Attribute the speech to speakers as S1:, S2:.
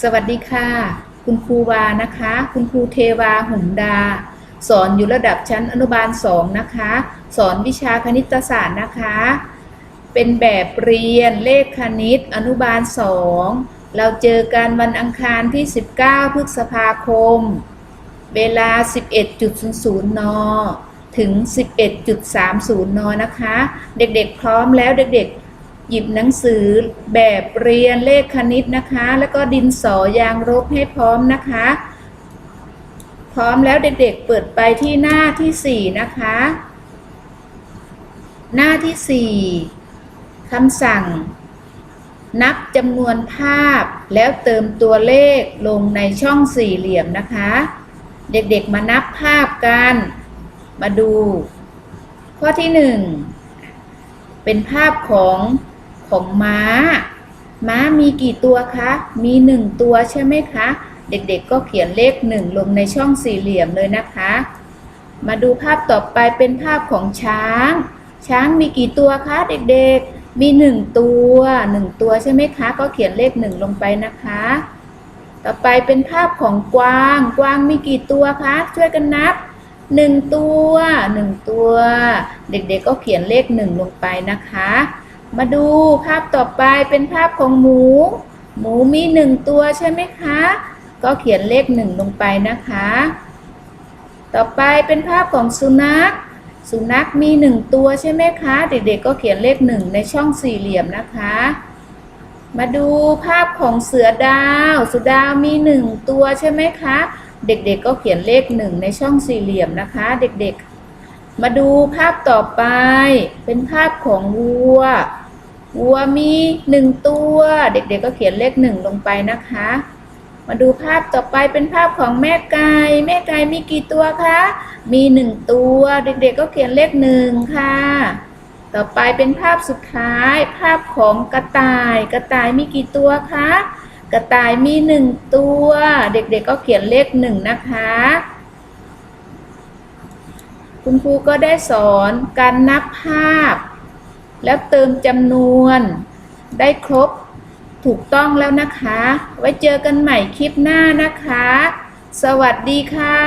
S1: สวัสดีค่ะ คุณครูวานะคะ คุณครูเทวาหุ่มดา สอนอยู่ระดับชั้นอนุบาลสองนะคะ สอนวิชาคณิตศาสตร์นะคะ เป็นแบบเรียนเลขคณิตอนุบาลสองเราเจอกันวันอังคารที่ 19 พฤษภาคม เวลา 11.00 น ถึง 11.30 น นะคะ เด็กๆ พร้อมแล้วเด็กๆ หยิบหนังสือแบบเรียนเลขคณิตนะคะ แล้วก็ดินสอยางลบให้พร้อมนะคะ พร้อมแล้วเด็กๆเปิดไปที่หน้าที่ 4 นะคะ หน้าที่ 4คำสั่ง นับจำนวนภาพแล้วเติมตัวเลขลงในช่องสี่เหลี่ยมนะคะ เด็กๆมานับภาพกัน มาดู ข้อที่หนึ่งเป็นภาพของ ของม้า ม้ามีกี่ตัวคะ มีหนึ่งตัวใช่ไหมคะ เด็กๆก็เขียนเลขหนึ่งลงในช่องสี่เหลี่ยมเลยนะคะ มาดูภาพต่อไปเป็นภาพของช้าง ช้างมีกี่ตัวคะ เด็กๆ มีหนึ่งตัวหนึ่งตัวใช่ไหมคะ ก็เขียนเลขหนึ่งลงไปนะคะ ต่อไปเป็นภาพของกวาง กวางมีกี่ตัวคะ ช่วยกันนับหนึ่งตัวหนึ่งตัว เด็กๆก็เขียนเลขหนึ่งลงไปนะคะ มาดูภาพต่อไปเป็นภาพของหมู หมูมีหนึ่งตัวใช่ไหมคะ ก็เขียนเลขหนึ่งลงไปนะคะ ต่อไปเป็นภาพของสุนัข สุนัขมีหนึ่งตัวใช่ไหมคะ เด็กๆก็เขียนเลขหนึ่งในช่องสี่เหลี่ยมนะคะ มาดูภาพของเสือดาวสือดาวมีหนึ่งตัวใช่ไหมคะ เด็กๆก็เขียนเลขหนึ่งในช่องสี่เหลี่ยมนะคะ เด็กๆ มาดูภาพต่อไปเป็นภาพของวัว วัวมีหนึ่งตัว เด็กๆก็เขียนเลขหนึ่งลงไปนะคะ มาดูภาพต่อไปเป็นภาพของแม่ไก่แม่ไก่มีกี่ตัวคะมีหนึ่งตัว เด็กๆก็เขียนเลขหนึ่งค่ะ ต่อไปเป็นภาพสุดท้าย ภาพของกระต่าย กระต่ายมีกี่ตัวคะกระต่ายมีหนึ่งตัว เด็กๆก็เขียนเลขหนึ่งนะคะคุณครูก็ได้สอนการนับภาพ แล้วเติมจำนวนได้ครบถูกต้องแล้วนะคะ ไว้เจอกันใหม่คลิปหน้านะคะ สวัสดีค่ะ